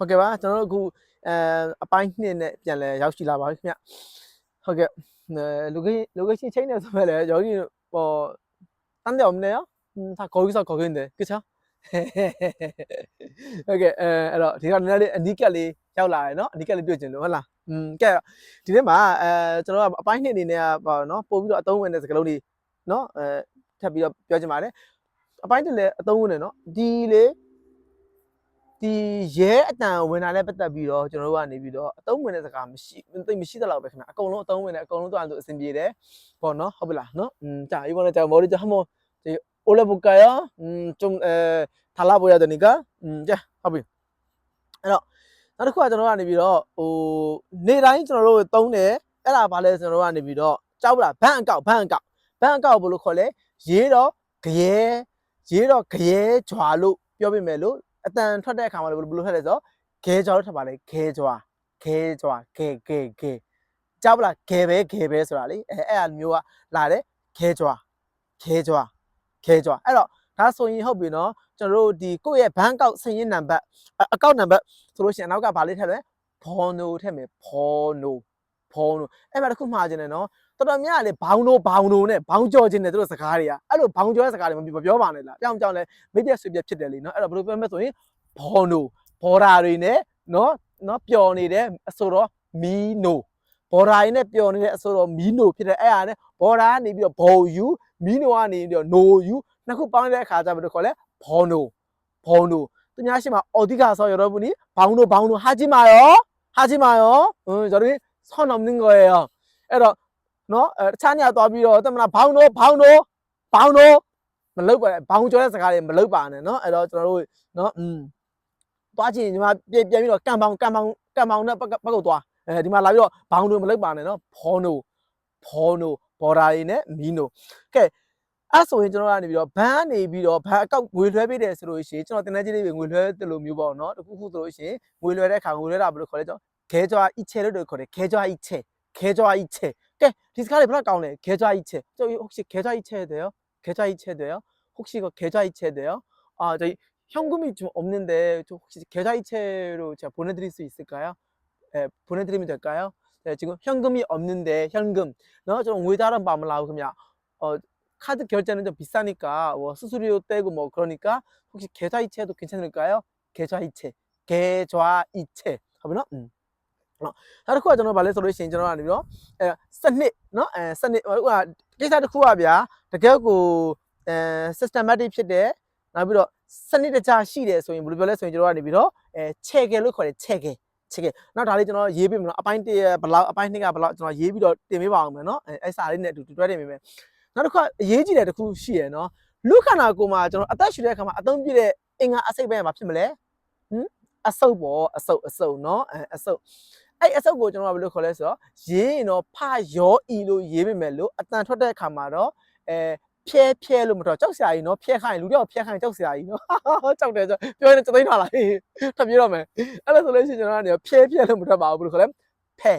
ဟုတ်ကဲ့ပါကျွန်တော်တို့အခုအဲအပိုင်းနှစ်နဲ့ပြန်လဲရောက်ရှိလာပါပြီခင်ဗျဟုတ်ကဲ့ location location change နဲ့ဆိုမဲ့လဲယောဂီပေါ်တန်းတယ်အောင်လဲဟာခေါ်ပြီးစောက်ခေါ်ခင်းတယ်ကချာဟုတ်ကဲ့အဲအဲ့တော့ဒီကနေ့လေးအနီးကပ်လေးရောက်လာရယ်နော်အနီးကပ်လေးတွေ့ကျင်လို့ဟုတ်လားอืมကဲဒီနေ့မှာအဲကျွန်တော်ကအပိုင်းနှစ်အနေနဲ့ပါနော်ပို့ပြီးတော့အသုံးဝင်တဲ့စကားလုံးတွေနော်အဲထပ်ပြီးတော့ပြောချင်ပါတယ်အပိုင်းတစ်လည်းအသုံးဝင်တယ်နော်ဒီလေး ဒီရဲအတန်ဝင်တာနဲ့ပတ်သက်ပြီးတော့ကျွန်တော်တို့ကနေပြီးတော့အတုံးဝင်တဲ့စကားမရှိသိမရှိသလောက်ပဲခင်ဗျာအကုန်လုံးအတုံးဝင်တယ်အကုန်လုံးသွားလို့အဆင်ပြေတယ်ပေါ့နော်ဟုတ်ပလားနော်อืมကြာအေးပေါ်နဲ့ကြာမော်ဒီကြာမော်ဒီ ole bukaya อืมจุ่มเอ่อทาลาโบยาตนิกาอืมจ้ะဟုတ်ပြီအဲ့တော့နောက်တစ်ခုကကျွန်တော်တို့ကနေပြီးတော့ဟိုနေတိုင်းကျွန်တော်တို့တုံးတယ်အဲ့ဒါဘာလဲကျွန်တော်တို့ကနေပြီးတော့ကြောက်လားဘန့်အကောက်ဘန့်အကောက်ဘန့်အကောက်ဘယ်လိုခေါ်လဲရေးတော့ကြဲရေးတော့ကြဲကြွာလို့ပြောပြမယ်လို့ အတန်ထွက်တဲ့အခါမှာလည်းဘယ်လိုထွက်လဲဆိုတော့ခဲကြွာလို့ထပ်ပါလေခဲကြွာခဲကြွာခဲခဲခဲကြောက်လားခဲပဲခဲပဲဆိုတာလေအဲအဲ့အမျိုးကလာတယ်ခဲကြွာခဲကြွာခဲကြွာအဲ့တော့ဒါဆိုရင်ဟုတ်ပြီနော်ကျွန်တော်တို့ဒီကိုယ့်ရဲ့ဘန်ကောက်ဆင်းရင်းနံပါတ်အကောက်နံပါတ်ဆိုလို့ရှိရင်နောက်ကဘာလေးထည့်လဲဖော်နိုထည့်မယ်ဖော်နို ဖုံးတို့အဲ့မှာတစ်ခုမှားခြင်းနဲ့နော်တော်တော်များလည်းဘောင်းတို့ဘောင်းတို့နဲ့ဘောင်းကြော်ခြင်းနဲ့တို့စကားတွေကအဲ့လိုဘောင်းကြော်တဲ့စကားတွေမပြောပါနဲ့လားအကြောင်းကြောင့်လဲမိပြဆွေပြဖြစ်တယ်လေနော်အဲ့တော့ဘယ်လိုပြောမလဲဆိုရင်ဘောနိုဘော်ဒါတွေနဲ့နော်နော်ပျော်နေတဲ့အဆိုတော့မီနိုဘော်ဒါရင်းနဲ့ပျော်နေတဲ့အဆိုတော့မီနိုဖြစ်တဲ့အဲ့အားနဲ့ဘော်ဒါကနေပြီးတော့ဘော်ယူမီနိုကနေပြီးတော့နိုယူနှစ်ခုပေါင်းတဲ့အခါကျဘယ်လိုခေါ်လဲဘော်နိုဘော်နိုသူများရှိမှာအော်ဒီကာဆောရောတော့ဘူးနီဘောင်းတို့ဘောင်းတို့ဟာကြီးမာရောဟာကြီးမာရောဟွန်းကျွန်တော်တို့ 예요အဲ့တော့နော်အဲတခြားနေရာသွားပြီးတော့တမလားဘောင်းတို့ဘောင်းတို့ဘောင်းတို့မလုတ်ပါနဲ့ဘောင်းကျော်တဲ့စကားတွေမလုတ်ပါနဲ့နော်အဲ့တော့ကျွန်တော်တို့နော်อืมသွားချင်ညီမပြန်ပြန်ပြီးတော့ကံပေါင်ကံပေါင်ကံပေါင်နဲ့ဘက်ကဘက်ကိုသွားအဲဒီမှာလာပြီးတော့ဘောင်းတို့မလုတ်ပါနဲ့နော်ဖောနိုဖောနိုဘော်ဒါတွေနဲ့မီနိုကဲအဲ့ဆိုရင်ကျွန်တော်ကနေပြီးတော့ဘန်းနေပြီးတော့ဘန်းအကောက်ငွေလွှဲပေးတယ်ဆိုလို့ရှိရင်ကျွန်တော်တင်တဲ့ကြီးလေးပဲငွေလွှဲတယ်လို့မျိုးပေါ့နော်တခုခုဆိုလို့ရှိရင်ငွေလွှဲတဲ့အခါငွေလွှဲတာဘယ်လိုခေါ်လဲကျွန်တော် 계좌 이체를 넣을 거래. 계좌 이체 계좌 이체. 꽤 디스카리 브라 가운데 계좌 이체. 저 혹시 계좌 이체 해 돼요? 계좌 이체 돼요? 혹시 이거 계좌 이체 돼요? 아 저희 현금이 좀 없는데 저 혹시 계좌 이체로 제가 보내드릴 수 있을까요? 예 보내드리면 될까요? 네, 지금 현금이 없는데 현금. 너좀 우리다른 밤을 나고 그냥 어 카드 결제는 좀 비싸니까 뭐 수수료 떼고 뭐 그러니까 혹시 계좌 이체도 괜찮을까요? 계좌 이체, 계좌 이체. 하면은 음. နော်နောက်တစ်ခုကကျွန်တော်ဗာလဲဆိုလို့ရှိရင်ကျွန်တော်ကနေပြီးတော့အဲစနစ်နော်အဲစနစ်ဟိုကကိစ္စတစ်ခုကဗျာတကယ်ကိုအဲ systematic ဖြစ်တဲ့နောက်ပြီးတော့စနစ်တကျရှိတယ်ဆိုရင်ဘယ်လိုပြောလဲဆိုရင်ကျွန်တော်ကနေပြီးတော့အဲခြေကယ်လို့ခေါ်တယ်ခြေကယ်ခြေကယ်နောက်ဒါလေးကျွန်တော်ရေးပေးမယ်နော်အပိုင်း1ရဲ့ဘလောက်အပိုင်း2ကဘလောက်ကျွန်တော်ရေးပြီးတော့တင်ပေးပါအောင်မယ်နော်အဲအဲ့စာလေးနဲ့အတူတွဲတင်ပေးမယ်နောက်တစ်ခုအရေးကြီးတဲ့တစ်ခုရှိရယ်နော်လူခန္ဓာကိုယ်မှာကျွန်တော်အသက်ရှူတဲ့အခါမှာအသုံးပြတဲ့အင်္ဂါအစိတ်ပိုင်းကဘာဖြစ်မလဲဟမ်အဆုပ်ပေါ့အဆုပ်အဆုပ်နော်အဲအဆုပ် အဲ့အဆုပ်ကိုကျွန်တော်ကဘယ်လိုခေါ်လဲဆိုတော့ရေးရင်တော့ဖရောဤလို့ရေးမိမယ်လို့အတန်ထွက်တဲ့အခါမှာတော့အဲဖြဲဖြဲလို့မတော့ကြောက်စရာကြီးနော်ဖြဲခိုင်းလူတယောက်ဖြဲခိုင်းကြောက်စရာကြီးနော်ကြောက်တယ်ကြောက်ပြောရင်စသိန်းထားလာထပ်ပြေတော့မယ်အဲ့လိုဆိုလို့ရှိရင်ကျွန်တော်ကနေဖြဲဖြဲလို့မထွက်ပါဘူးဘယ်လိုခေါ်လဲဖဲ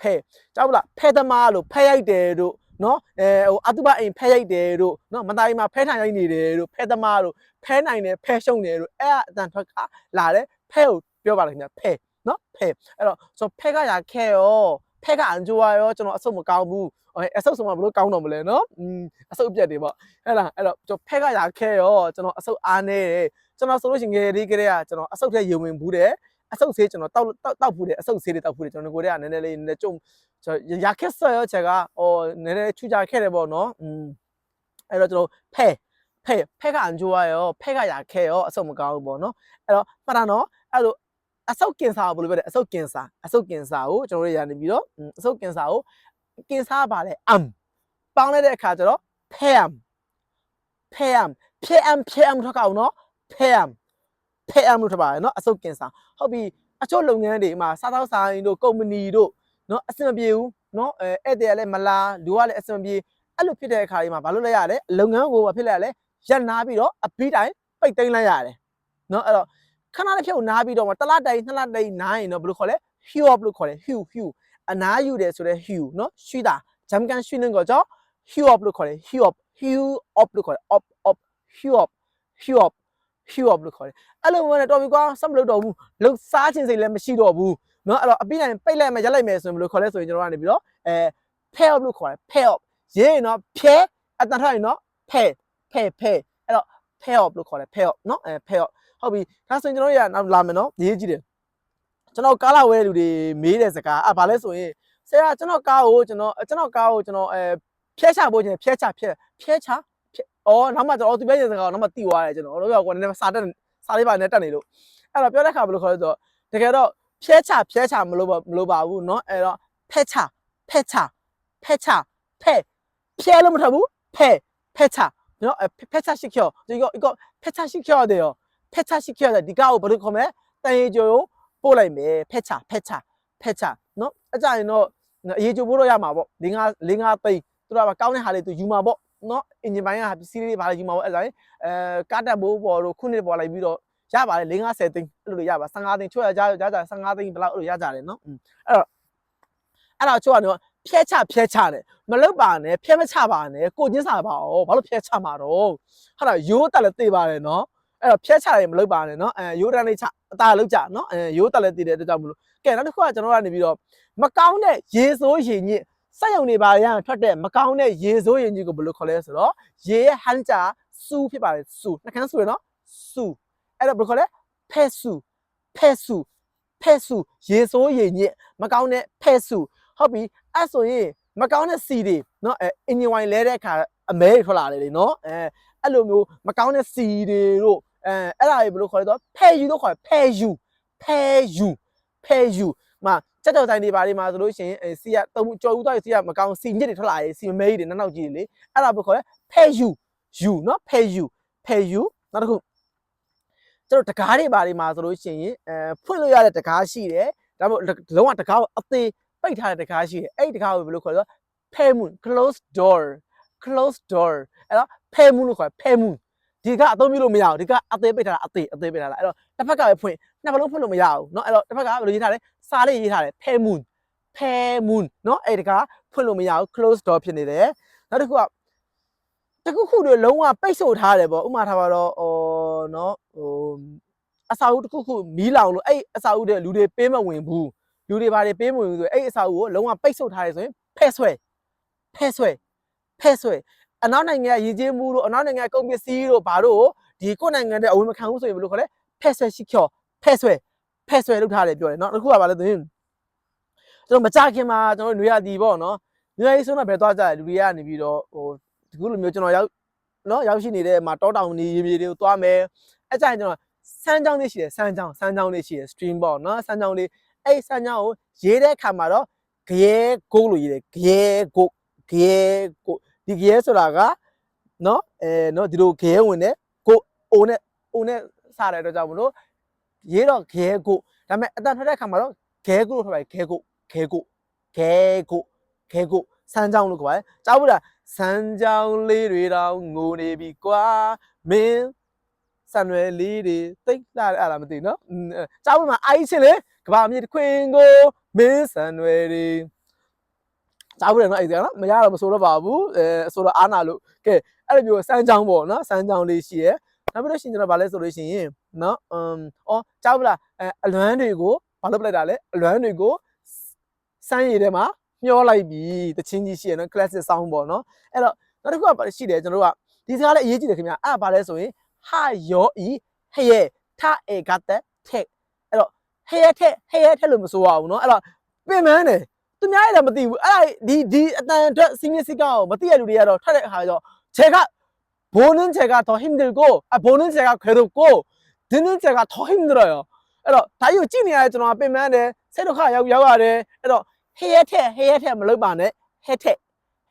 ဖဲကြောက်ဘူးလားဖဲသမားလို့ဖဲရိုက်တယ်တို့နော်အဲဟိုအတုပအိမ်ဖဲရိုက်တယ်တို့နော်မသားကြီးမှာဖဲထိုင်ရိုက်နေတယ်တို့ဖဲသမားတို့ဖဲနိုင်တယ်ဖဲရှုံတယ်တို့အဲ့အတန်ထွက်ကလာတယ်ဖဲကိုပြောပါလားခင်ဗျဖဲ နော်ဖဲအဲ့တော့ကျွန်တော်ဖက်ကရခဲရောဖက်ကအန်ဂျိုရောကျွန်တော်အဆုတ်မကောင်းဘူးအဆုတ်ဆုံးမှာဘလို့ကောင်းတော့မလဲနော်အဆုတ်ပြက်တွေပေါ့အဲ့လားအဲ့တော့ကျွန်တော်ဖက်ကရခဲရောကျွန်တော်အဆုတ်အားနေတယ်ကျွန်တော်ဆိုလို့ရှိရင်ငယ်လေးကလေးကကျွန်တော်အဆုတ်ထဲယုံဝင်ဘူးတယ်အဆုတ်ဆေးကျွန်တော်တောက်တောက်တောက်ဖူးတယ်အဆုတ်ဆေးတွေတောက်ဖူးတယ်ကျွန်တော်ကိုယ်တည်းကနည်းနည်းလေးနည်းနည်းကြုံရခက်ဆော့ရောချက်ကဟောနည်းနည်းချူကြခဲ့တယ်ပေါ့နော်အဲ့တော့ကျွန်တော်ဖဲဖဲဖဲကအန်ဂျိုရောဖဲကရခဲရောအဆုတ်မကောင်းဘူးပေါ့နော်အဲ့တော့မှတ်တာနော်အဲ့လို အဆုတ်ကင်စာကိုဘယ်လိုပြောလဲအဆုတ်ကင်စာအဆုတ်ကင်စာကိုကျွန်တော်တို့ရနေပြီးတော့အဆုတ်ကင်စာကိုကင်စာပါလဲ am ပေါင်းလိုက်တဲ့အခါကျတော့ pam pam pam pam ထွက်ကောက်နော် pam pam လို့ထွက်ပါတယ်နော်အဆုတ်ကင်စာဟုတ်ပြီအချို့လုပ်ငန်းတွေမှာစားသောက်ဆိုင်တို့ကုမ္ပဏီတို့နော်အဆင်မပြေဘူးနော်အဲဧည့်သည်ကလည်းမလာလူကလည်းအဆင်မပြေအဲ့လိုဖြစ်တဲ့အခါတွေမှာဘာလို့လဲရလဲလုပ်ငန်းကိုဘာဖြစ်လဲရလဲရက်နာပြီးတော့အပီးတိုင်းပိတ်သိမ်းလိုက်ရတယ်နော်အဲ့တော့ ခဏတစ်ဖြုတ်နားပြီးတော့မှတစ်လတိုင်းနှစ်လတိုင်းနားရင်တော့ဘယ်လိုခေါ်လဲ hue up လို့ခေါ်တယ် hue hue အနားယူတယ်ဆိုတော့ hue နော်ရှွီတာဂျမ်ကန်ရှွီနင်းကိုကြော hue up လို့ခေါ်တယ် hue up hue up လို့ခေါ်တယ် up up hue up hue up hue up လို့ခေါ်တယ်အဲ့လိုမျိုးနဲ့တော်ပြီကွာဆက်မလုပ်တော့ဘူးလှုပ်ရှားခြင်းစိတ်လည်းမရှိတော့ဘူးနော်အဲ့တော့အပိနိုင်ပိတ်လိုက်မယ်ရက်လိုက်မယ်ဆိုရင်ဘယ်လိုခေါ်လဲဆိုရင်ကျွန်တော်ကနေပြီးတော့အဲ pair up လို့ခေါ်တယ် pair up ရေးရင်တော့ဖြဲအတန်ထားရင်တော့ pair pair pair အဲ့တော့ pair up လို့ခေါ်တယ် pair up နော်အဲ pair up ဟုတ်ပြီဒါဆိုရင်ကျွန်တော်တို့ရနောက်လာမယ်เนาะရေးကြည့်တယ်ကျွန်တော်ကားလာဝဲလူတွေမေးတဲ့စကားอ่ะဘာလဲဆိုရင်ဆရာကျွန်တော်ကားကိုကျွန်တော်ကျွန်တော်ကားကိုကျွန်တော်အဲဖျက်ချဖို့ခြင်းဖျက်ချဖျက်ဖျက်ချဖျက်အော်နောက်မှကျွန်တော်သူပြောတဲ့စကားကိုနောက်မှတိသွားတယ်ကျွန်တော်တို့ကကိုယ်နဲ့စာတက်စာလေးပါနဲ့တက်နေလို့အဲ့တော့ပြောတဲ့ခါဘယ်လိုခေါ်လဲဆိုတော့တကယ်တော့ဖျက်ချဖျက်ချမလို့မလို့ပါဘူးเนาะအဲ့တော့ဖက်ချဖက်ချဖက်ချဖက်ဖျက်လို့မထဘူးဖက်ဖက်ချနော်ဖက်ချရှိကျော်ဒီကဒီကဖက်ချရှိကျော်တယ်ရော ဖက်ချရှိကျော်တယ်ဒီကောကိုဘယ်လိုခေါ်မလဲတန်ရီကျော်ကိုပို့လိုက်မယ်ဖက်ချဖက်ချဖက်ချနော်အကြရင်တော့အရေးကြိုးဖို့တော့ရမှာပေါ့၄၅၄၅သိန်းသူတို့ကကောင်းတဲ့ဟာလေးသူယူမှာပေါ့နော်အင်ဂျင်ပိုင်းကပစ္စည်းလေးပါလေယူမှာပေါ့အဲ့ဒါရင်အဲကားတက်ဘိုးပေါ်တို့ခုနှစ်ပေါ်လိုက်ပြီးတော့ရပါတယ်၄50သိန်းအဲ့လိုရပါ15သိန်းချွတ်ရကြကြကြ15သိန်းဘယ်လောက်အဲ့လိုရကြတယ်နော်အဲ့တော့အဲ့တော့ချွတ်ကတော့ဖျက်ချဖျက်ချတယ်မလုတ်ပါနဲ့ဖျက်မချပါနဲ့ကိုချင်းစာပါအောင်ဘာလို့ဖျက်ချမှာတော့ဟာတော့ရိုးတက်လည်းသိပါတယ်နော် အဲ့တော့ဖျက်ချတယ်မလုတ်ပါနဲ့နော်အဲရိုးတန်းလေးချအသာလုတ်ကြနော်အဲရိုးတက်လည်းသိတဲ့အတွက်ကြောင့်မလို့ကဲနောက်တစ်ခုကကျွန်တော်ကနေပြီးတော့မကောင်းတဲ့ရေစိုးရေညစ်စက်ယုံတွေပါရထွက်တဲ့မကောင်းတဲ့ရေစိုးရေညစ်ကိုဘယ်လိုခေါ်လဲဆိုတော့ရေရဲ့ဟန်ဂျာစူဖြစ်ပါတယ်စူနှကန်းစူရနော်စူအဲ့တော့ဘယ်လိုခေါ်လဲဖဲစူဖဲစူဖဲစူရေစိုးရေညစ်မကောင်းတဲ့ဖဲစူဟုတ်ပြီအဲ့ဆိုရင်မကောင်းတဲ့စီတွေเนาะအဲအင်ဂျင်ဝိုင်လဲတဲ့အခါအမဲတွေထွက်လာတယ်လေเนาะအဲအဲ့လိုမျိုးမကောင်းတဲ့စီတွေတို့ အဲအဲ့ဒါကြီးဘယ်လိုခေါ်လဲတော့ဖဲယူလို့ခေါ်တယ်ဖဲယူဖဲယူဖဲယူမှာချက်ကြော်ဆိုင်တွေဘာတွေမှာဆိုလို့ရှိရင်အဲစီကတုံကြော်ဦးသွားစီကမကောင်းစီညစ်တွေထွက်လာရေးစီမဲကြီးတွေနောက်နောက်ကြီးတွေလေအဲ့ဒါဘယ်ခေါ်လဲဖဲယူယူနော်ဖဲယူဖဲယူနောက်တစ်ခုကျွန်တော်တကားတွေဘာတွေမှာဆိုလို့ရှိရင်အဲဖွင့်လို့ရတဲ့တကားရှိတယ်ဒါမှမဟုတ်လုံးဝတကားကိုအသေးပိတ်ထားတဲ့တကားရှိတယ်အဲ့ဒီတကားကိုဘယ်လိုခေါ်လဲဆိုဖဲမွန်း close door close door အဲ့တော့ဖဲမွန်းလို့ခေါ်ဖဲမွန်း ဒီကအသုံးပြုလို့မရဘူးဒီကအသေးပိတ်ထားတာအသေးအသေးပိတ်ထားတာအဲ့တော့တစ်ဖက်ကပဲဖွင့်နှစ်ဖက်လုံးဖွင့်လို့မရဘူးเนาะအဲ့တော့တစ်ဖက်ကဘယ်လိုရေးထားလဲစာလေးရေးထားတယ် paymoon paymoon เนาะအဲ့ဒီကဖွင့်လို့မရဘူး close door ဖြစ်နေတယ်နောက်တစ်ခုကတခုခုတွေလုံးဝပိတ်ဆို့ထားတယ်ပေါ့ဥပမာထားပါတော့ဟိုเนาะဟိုအစာအုပ်တစ်ခုခုမီးလောင်လို့အဲ့အစာအုပ်တွေလူတွေပေးမဝင်ဘူးလူတွေဘာတွေပေးမဝင်ဘူးဆိုအဲ့အစာအုပ်ကိုလုံးဝပိတ်ဆို့ထားတယ်ဆိုရင်ဖဲ့ဆွဲဖဲ့ဆွဲဖဲ့ဆွဲ အနောက်နိုင်ငံရည်ကြီးမှုတို့အနောက်နိုင်ငံကုန်ပစ္စည်းတို့ဘာတို့ဒီကိုယ့်နိုင်ငံတဲ့အဝင်မခံဘူးဆိုရင်ဘယ်လိုခေါ်လဲဖဲ့ဆွဲရှိချော်ဖဲ့ဆွဲဖဲ့ဆွဲလုပ်ထားတယ်ပြောတယ်เนาะတစ်ခုကဘာလဲဆိုရင်ကျွန်တော်မကြခင်မှာကျွန်တော်ຫນွေရတီပေါ့နော်ຫນွေရတီဆိုတော့ဘယ်သွားကြလဲလူတွေကနေပြီးတော့ဟိုဒီခုလိုမျိုးကျွန်တော်ရောက်နော်ရောက်ရှိနေတဲ့မှာတောတောင်နေရေမြေတွေကိုသွားမယ်အဲ့ကြရင်ကျွန်တော်စမ်းချောင်းလေးရှိတယ်စမ်းချောင်းစမ်းချောင်းလေးရှိတယ် stream ပေါ့နော်စမ်းချောင်းလေးအဲ့စမ်းချောင်းကိုရေးတဲ့အခါမှာတော့ဂရဲကိုလို့ရေးတယ်ဂရဲကိုဂရဲကို ဒီဂရဲဆိုတာကနော်အဲနော်ဒီလိုဂရဲဝင်တယ်ကိုအိုနဲ့အိုနဲ့စားတဲ့အတွက်ကြောင့်မလို့ရေးတော့ဂရဲကိုဒါပေမဲ့အတန်ထွက်တဲ့အခါမှာတော့ဂဲကိုလို့ထွက်ပါတယ်ဂဲကိုဂဲကိုဂဲကိုဂဲကိုစမ်းချောင်းလို့ခေါ်ပါတယ်ကြားဘူးလားစမ်းချောင်းလေးတွေတော့ငိုနေပြီကွာမင်းစံရွယ်လေးတွေတိတ်လာအဲ့ဒါမသိနော်ကြားဘူးမှာအိုင်းချင်းလေကဘာမြေခွင်ကိုမင်းစံရွယ်တွေ ကြားဘူးတယ်နော်အဲ့ဒါနော်မရတော့မဆိုတော့ပါဘူးအဲဆိုတော့အားနာလို့ကဲအဲ့လိုမျိုးစမ်းချောင်းပေါ့နော်စမ်းချောင်းလေးရှိရဲနောက်ပြီးတော့ရှင်ကျွန်တော်ဗာလဲဆိုလို့ရှိရင်နော်အမ်အော်ကြားဘူးလားအဲအလွမ်းတွေကိုဘာလုပ်ပလိုက်တာလဲအလွမ်းတွေကိုစမ်းရည်ထဲမှာမျောလိုက်ပြီတချင်းကြီးရှိရနော် classic sound ပေါ့နော်အဲ့တော့နောက်တစ်ခုကရှိတယ်ကျွန်တော်တို့ကဒီစကားလည်းအရေးကြီးတယ်ခင်ဗျာအဲ့ဒါဘာလဲဆိုရင်ဟာယောဤဟဲ့ထအေကတဲ့ထက်အဲ့တော့ဟဲ့ထက်ဟဲ့ထက်လို့မဆိုရဘူးနော်အဲ့တော့ပင်မန်းတယ် သူများရဲ့လည်းမသိဘူးအဲ့ဒါဒီဒီအတန်အတွက်စီးမြစ်စီးကောင်းကိုမသိရလူတွေကတော့ထက်တဲ့အခါကျတော့ခြေကဘိုးနင်းခြေကတော့ him တွေကိုအဘိုးနင်းခြေကခဲတော့ကိုဒင်းနင်းခြေကတော့ him တွေရောအဲ့တော့ဒါကြီးကိုကြည့်နေရတဲ့ကျွန်တော်ပင်ပန်းတယ်စိတ်ဒုက္ခရောက်ရောက်ရတယ်အဲ့တော့ဟဲရက်ထက်ဟဲရက်ထက်မလုပ်ပါနဲ့ဟဲထက်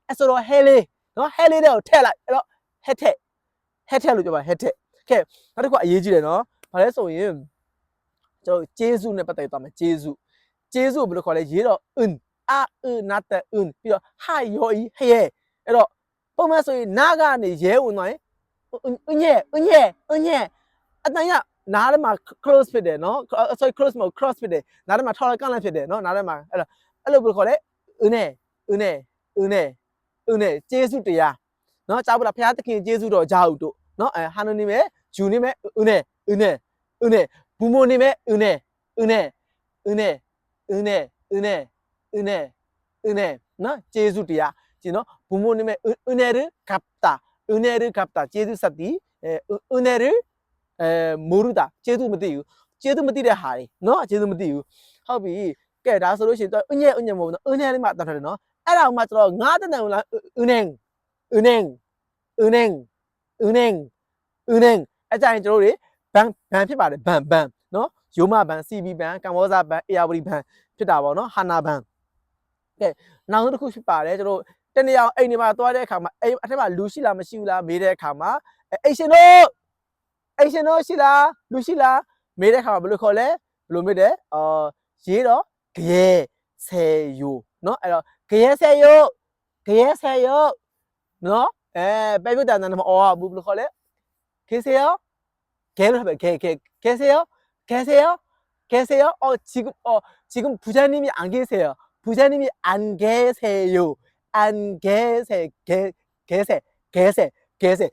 အဲ့ဆိုတော့ဟဲလေးနော်ဟဲလေးတဲ့ကိုထက်လိုက်အဲ့တော့ဟဲထက်ဟဲထက်လို့ပြောပါဟဲထက်ကဲနောက်တစ်ခုအရေးကြီးတယ်နော်ဘာလဲဆိုရင်ကျွန်တော်ဂျေဇုနဲ့ပတ်သက်သွားမယ်ဂျေဇုဂျေဇုဘယ်လိုခေါ်လဲရေတော့ un a u na ta un ပြီးတော့ ha yo i ဟဲ့အဲ့တော့ပုံမှန်ဆိုရင်နာကနေရဲဝင်သွားရင် un ye un ye un ye အတန်ရနားထဲမှာ close ဖြစ်တယ်နော် sorry close မဟုတ် cross ဖြစ်တယ်နားထဲမှာထော်လကန့်လိုက်ဖြစ်တယ်နော်နားထဲမှာအဲ့တော့အဲ့လိုဘယ်လိုခေါ်လဲဦးနဲ့ဦးနဲ့ဦးနဲ့ဦးနဲ့ကျေးဇူးတရားနော်ကြားဘူးလားဘုရားသခင်ကျေးဇူးတော်ကြောက်တို့နော်အဲဟာနိုနီမဲဂျူနေမဲ့ဦးနဲ့ဦးနဲ့ဦးနဲ့ဘူမိုနေမဲ့ဦးနဲ့ဦးနဲ့ဦးနဲ့ဦးနဲ့ဦးနဲ့ ဦးနဲ့ဦးနဲ့နော်ကျေးဇူးတရားကျင်နော်ဘူမိုနေမဲ့ဦးနဲ့ရကပ်တာဦးနဲ့ရကပ်တာကျေးဇူးစတိအဲဦးနဲ့ရအဲမိုရူတာကျေးဇူးမသိဘူးကျေးဇူးမသိတဲ့ဟာတွေနော်ကျေးဇူးမသိဘူးဟုတ်ပြီကဲဒါဆိုလို့ရှိရင်တော့ဦးညက်ဦးညက်မဟုတ်ဘူးနော်ဦးနဲ့လေးမှတတ်တယ်နော်အဲ့ဒါမှကျွန်တော်ငါးတနံလားဦးနဲ့ဦးနဲ့ဦးနဲ့ဦးနဲ့ဦးနဲ့အကြိုင်ကျွန်တော်တို့ဘန်ဘန်ဖြစ်ပါတယ်ဘန်ဘန်နော်ရိုးမဘန် CB ဘန်ကမ္ဘောဇဘန် AR ဘန်ဖြစ်တာပေါ့နော်ဟာနာဘန် ကဲနောက်ဆုံးတစ်ခုဖြစ်ပါတယ်ကျွန်တော်တနေ့အောင်အိမ်နေမှာသွားတဲ့အခါမှာအိမ်အထက်မှာလူရှိလားမရှိဘူးလားမေးတဲ့အခါမှာအိမ်ရှင်တို့အိမ်ရှင်တို့ရှိလားလူရှိလားမေးတဲ့အခါမှာဘယ်လိုခေါ်လဲဘယ်လိုမေးတယ်အော်ရေးတော့ကြဲဆယ်ယိုနော်အဲ့တော့ကြဲဆယ်ယိုကြဲဆယ်ယိုနော်အဲပဲပြတန်တန်မှာအော်ဘူးဘယ်လိုခေါ်လဲခေဆယ်ယော 개를 하면 개, 개, 계세요? 계세요? 계세요? 어, 지금, 어, 지금 부자님이 안 계세요. 부자님이 안 계세요. 안 계세, 계, 계세, 계세, 계세.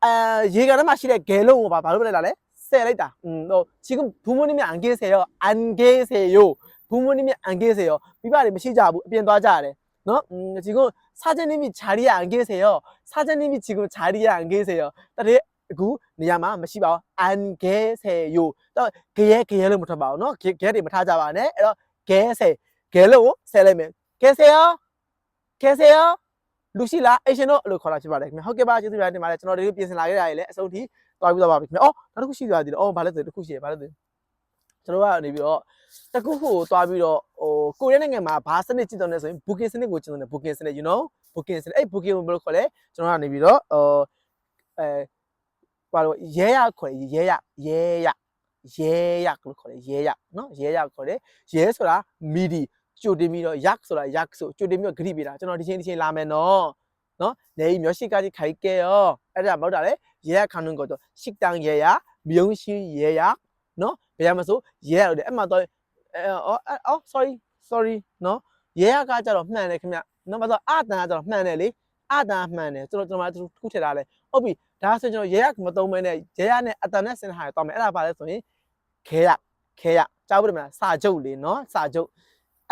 아, 얘가 마시래. 개롱 오바. 바로 그래라래. 세레다. 음, 너 지금 부모님이 안 계세요. 안 계세요. 부모님이 안 계세요. 이발이면 시작. 변도 하자래. 너? 음, 지금 사장님이 자리에 안 계세요. 사장님이 지금 자리에 안 계세요. 따리 구 니야마 마시바 안 계세요. 또 그게 그게를 못 봐. 너 그게를 못 하자. 안에. 계세. ဂရဲတွေမထားကြပါနဲ့အဲ့တော့ဂဲဆယ်ဂဲလို့ဆယ်လိုက်မယ်ဂဲဆယ်ရောဂဲဆယ်ရောလူရှိလားအရှင်တို့လို့ခေါ်လာဖြစ်ပါတယ်ခင်ဗျဟုတ်ကဲ့ပါကျေးဇူးများတင်ပါတယ်ကျွန်တော်တို့ပြင်ဆင်လာခဲ့တာရေလည်းအဆုံးထိတွားပြီးတော့ပါပြီခင်ဗျအော်နောက်တစ်ခုရှိသွားသေးတယ်အော်ဘာလဲဆိုတစ်ခုရှိတယ်ဘာလဲဆိုကျွန်တော်ကနေပြီးတော့တခုခုကိုတွားပြီးတော့ဟိုကိုရီးယားနိုင်ငံမှာဘာစနစ်ကျင့်သုံးလဲဆိုရင် booking စနစ်ကိုကျင့်သုံးတယ် booking စနစ် you know booking စနစ်အဲ့ booking ကိုဘယ်လိုခေါ်လဲကျွန်တော်ကနေပြီးတော့ဟိုအဲဘာလို့ရဲရခေါ်တယ်ရဲရရဲရရဲရလို့ခေါ်တယ်ရဲရနော်ရဲရခေါ်တယ်ရဲဆိုတာမီဒီ ကြိုတင်ပြီးတော့ရက်ဆိုတာရက်ဆိုကြိုတင်ပြီးတော့ဂရိပေးတာကျွန်တော်ဒီချိန်ဒီချိန်လာမယ်နော်နော်နေမျောရှိကားကြီးခိုင်ကဲရောအဲ့ဒါမဟုတ်တာလေရဲရခန်းနုံကတော့ရှစ်တန်ရဲရမြုံရှိရဲရနော်ဘယ်ရမဆိုရဲရလို့တယ်အဲ့မှာတော့အော်အော် sorry sorry နော်ရဲရကကြတော့မှန်တယ်ခင်ဗျနော်မဆိုအတန်ကကြတော့မှန်တယ်လေအတန်မှန်တယ်ကျွန်တော်ကျွန်တော်တစ်ခုထည့်ထားလဲဟုတ်ပြီဒါဆိုကျွန်တော်ရဲရမသုံးမဲနဲ့ရဲရနဲ့အတန်နဲ့စင်ဟာတောင်းမယ်အဲ့ဒါပါလဲဆိုရင်ခဲရခဲရကြားဘူးတယ်မလားစာချုပ်လေနော်စာချုပ်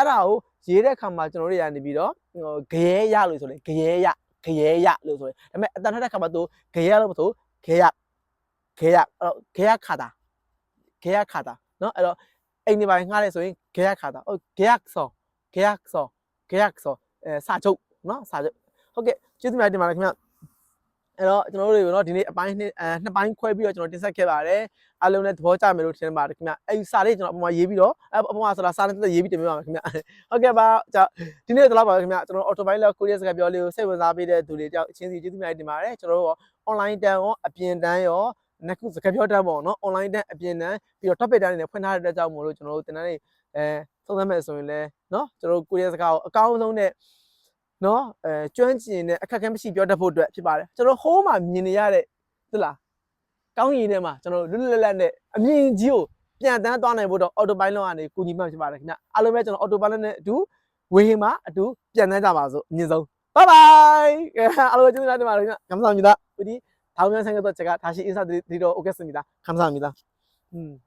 အဲ့ဒါကိုရေးတဲ့အခါမှာကျွန်တော်တို့ရနေပြီးတော့ဟိုဂရဲရလို့ဆိုလေဂရဲရဂရဲရလို့ဆိုရင်ဒါပေမဲ့အတန်ထက်တဲ့အခါမှာသူဂရဲရလို့မဆိုခဲရခဲရအဲ့တော့ခဲရခါတာခဲရခါတာနော်အဲ့တော့အိမ်နေပိုင်းငှားလဲဆိုရင်ခဲရခါတာဟုတ်ခဲရဆောခဲရဆောခဲရဆောအဲစာချုပ်နော်စာချုပ်ဟုတ်ကဲ့ကျေးဇူးများတင်ပါတယ်ခင်ဗျ အဲ့တော့ကျွန်တော်တို့တွေကတော့ဒီနေ့အပိုင်းနှစ်နှစ်ပိုင်းခွဲပြီးတော့ကျွန်တော်တင်ဆက်ခဲ့ပါတယ်အားလုံးလည်းသဘောကျမယ်လို့ထင်ပါတယ်ခင်ဗျအဲ့ဒီစာလေးကျွန်တော်အပေါ်မှာရေးပြီးတော့အပေါ်မှာဆိုတာစာနဲ့တက်ရေးပြီးတင်ပြပါမယ်ခင်ဗျဟုတ်ကဲ့ပါဒီနေ့တော့ပါခင်ဗျကျွန်တော် auto pilot courier စကားပြောလေးကိုစိတ်ဝင်စားပေးတဲ့သူတွေကြောင့်အချင်းစီကျေးဇူးများတင်ပါတယ်ကျွန်တော်တို့ online တန်ရောအပြင်တန်ရောနှစ်ခုစကားပြောတတ်ပါတော့နော် online တန်အပြင်တန်ပြီးတော့ topic တန်းတွေဖွင့်ထားတဲ့အတွက်ကြောင့်မို့လို့ကျွန်တော်တို့တင်တဲ့အဲသုံးသပ်မယ်ဆိုရင်လည်းနော်ကျွန်တော်တို့ courier စကားကိုအကောင်းဆုံးနဲ့ နော်အဲကျွမ်းကျင်တဲ့အခက်အခဲမရှိပြောတတ်ဖို့အတွက်ဖြစ်ပါတယ်ကျွန်တော်ဟိုးမှာမြင်နေရတဲ့သလားကောင်းရည်ထဲမှာကျွန်တော်လွတ်လွတ်လပ်လပ်နဲ့အမြင်ကြီးကိုပြန်တန်းသွားနိုင်ဖို့တော့ auto pilot ကနေကူညီမှဖြစ်ပါတယ်ခင်ဗျအားလုံးပဲကျွန်တော် auto pilot နဲ့အတူဝေဟင်မှာအတူပြန်တန်းကြပါစို့အမြင့်ဆုံး bye bye အားလုံးကျေးဇူးတင်ပါတယ်ခင်ဗျ감사합니다 우리 다음 영상에도 제가 다시 인사드리도록 오겠습니다 감사합니다 음